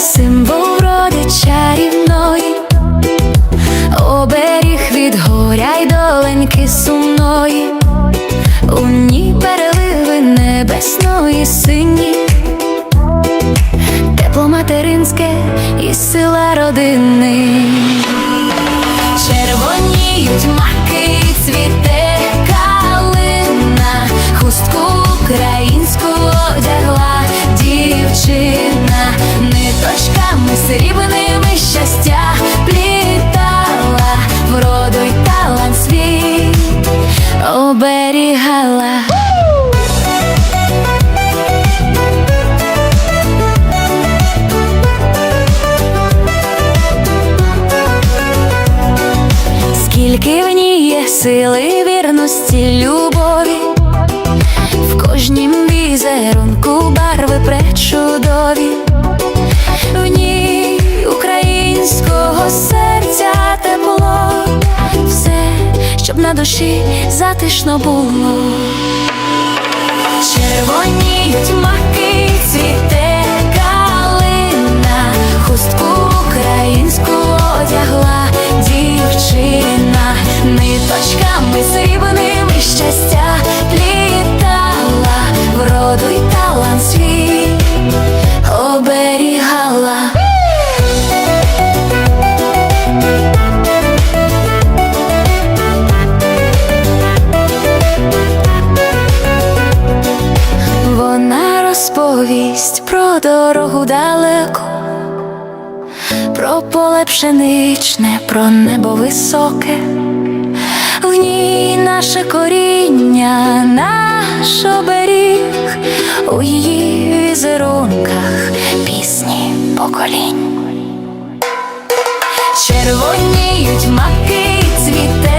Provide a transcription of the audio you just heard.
символ вроди чарівної, оберіг від горя й доленьки сумної, у ній переливи небесної сині, тепло материнське і сила родини. Червоніють маки, срібними щастя плітала, вроду й талант свій оберігала. Скільки в ній є сили, вірності, любові, в кожнім візерунку барви пречудові, щоб на душі затишно було. Червоніють маки, цвіте калина, хустку українську одягла дівчина, ниточками срібними дорогу далеко, про поле пшеничне, про небо високе, в ній наше коріння, наш оберіг, у її візерунках пісні поколінь. Червоніють маки, цвіте